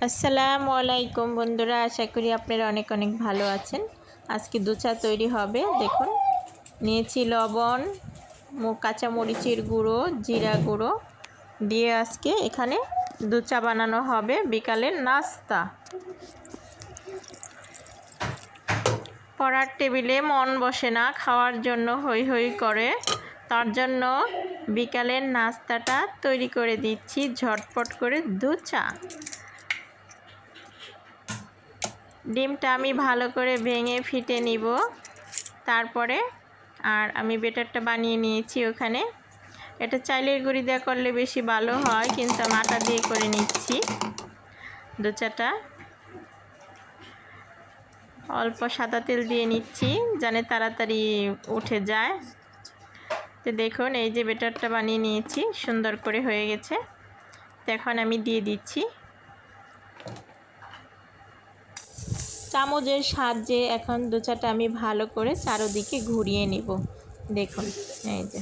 আসসালামু আলাইকুম বন্ধুরা, আশা করি আপনারা অনেক অনেক ভালো আছেন। আজকে দুচা তৈরি হবে, দেখুন। নিয়েছি লবণ, মু- কাঁচা মরিচের গুঁড়ো, জিরা গুঁড়ো। দিয়ে আজকে এখানে দুচা বানানো হবে বিকালের নাস্তা। পড়ার টেবিলে মন বসে না, খাওয়ার জন্য হই হই করে। তার জন্য বিকালের নাস্তাটা তৈরি করে দিচ্ছি, ঝটপট করে দুচা ডিমটা আমি ভালো করে ভেঙে ফিটে নিব। তারপরে আর আমি বেটারটা বানিয়ে নিয়েছি ওখানে। এটা চাইলের গুঁড়ি দেওয়া করলে বেশি ভালো হয়, কিন্তু আমি আটা দিয়ে করে নিচ্ছি দোচাটা অল্প সাদা তেল দিয়ে নিচ্ছি জানে তাড়াতাড়ি উঠে যায়। তো দেখুন, এই যে বেটারটা বানিয়ে নিয়েছি, সুন্দর করে হয়ে গেছে। তো এখন আমি দিয়ে দিচ্ছি। চামচের সাহায্যে এখন দোচাটা আমি ভালো করে চারোদিকে ঘুরিয়ে নিব। দেখুন, এই যে।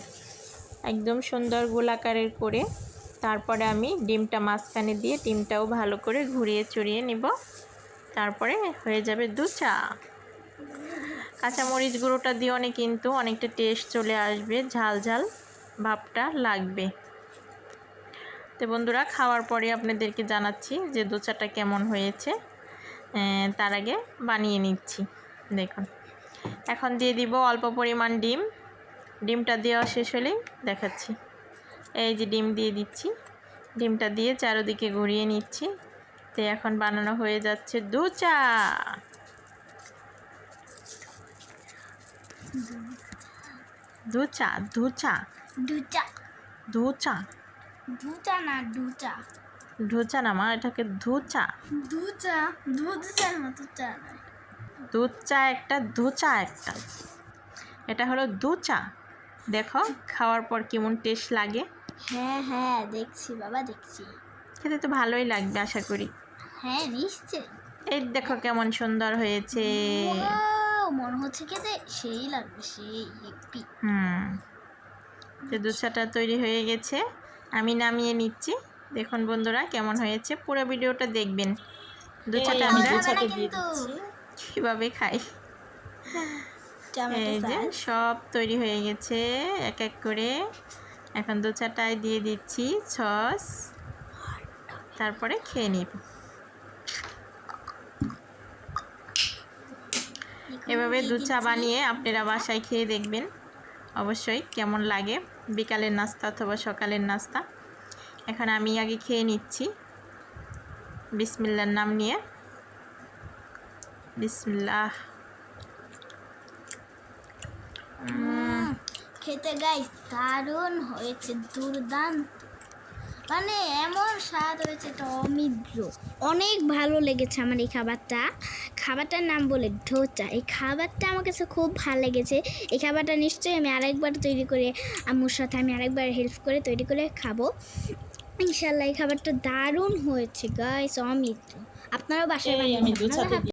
একদম সুন্দর গোলাকারের করে তারপরে আমি ডিমটা মাঝখানে দিয়ে ডিমটাও ভালো করে ঘুরিয়ে চড়িয়ে নিব। তারপরে হয়ে যাবে দুচা কাঁচামরিচ গুঁড়োটা দিয়ে অনেক কিন্তু অনেকটা টেস্ট চলে আসবে, ঝাল ঝাল ভাবটা লাগবে। তো বন্ধুরা, খাওয়ার পরে আপনাদেরকে জানাচ্ছি যে দোচাটা কেমন হয়েছে। তার আগে বানিয়ে নিচ্ছি। দেখুন। এখন দিয়ে দিব অল্প পরিমাণ ডিম। ডিমটা দেওয়া শেষ হলেই দেখাচ্ছি। এই যে ডিম দিয়ে দিচ্ছি। ডিমটা দিয়ে চারোদিকে ঘুরিয়ে নিচ্ছি। তো এখন বানানো হয়ে যাচ্ছে দুচা। দুচা দুচা। দুচা। দুচা। দুচা না দুচা। ধুচা না মা এটাকে ধুচা। দুচা দুচার মতো চা দুধ চা একটা ধুচা একটা। এটা হলো দুচা দেখো খাওয়ার পর কেমন টেস্ট লাগে। হ্যাঁ হ্যাঁ দেখছি বাবা দেখছি। খেতে তো ভালোই লাগবে আশা করি। হ্যাঁ নিশ্চয় এই দেখো কেমন সুন্দর হয়েছে। মনে হচ্ছে খেতে সেই লাগবে সেই হেপি। হুম। তো দুচাটা তৈরি হয়ে গেছে। আমি নামিয়ে নিচ্ছি। দেখুন বন্ধুরা কেমন হয়েছে? পুরো ভিডিওটা দেখবেন। দুচাটা আমরা কিন্তু কীভাবে খাই? এই যে সব তৈরি হয়ে গেছে এক এক করে। এখন দু চারটায় দিয়ে দিচ্ছি সস। তারপরে খেয়ে নিব। এভাবে দুধ চা বানিয়ে আপনারা বাসায় খেয়ে দেখবেন। অবশ্যই কেমন লাগে? বিকালের নাস্তা অথবা সকালের নাস্তা। এখন আমি আগে খেয়ে নিচ্ছি। বিসমিল্লার নাম নিয়ে। বিসমিল্লাহ। খেতে গাইস দারুণ হয়েছে দুর্দান্ত। মানে এমন স্বাদ হয়েছে তো অমিদ্র অনেক ভালো লেগেছে আমার এই খাবারটা। খাবারটার নাম বলে ধোচা। এই খাবারটা আমার কাছে খুব ভালো লেগেছে। এই খাবারটা নিশ্চয়ই আমি আরেকবার তৈরি করে আম্মুর সাথে আমি আরেকবার হেল্প করে তৈরি করে খাব। ইনশাল্লাহ এই খাবারটা দারুণ হয়েছে গাইস অমিদ্র আপনারাও বাসায় বানিয়ে।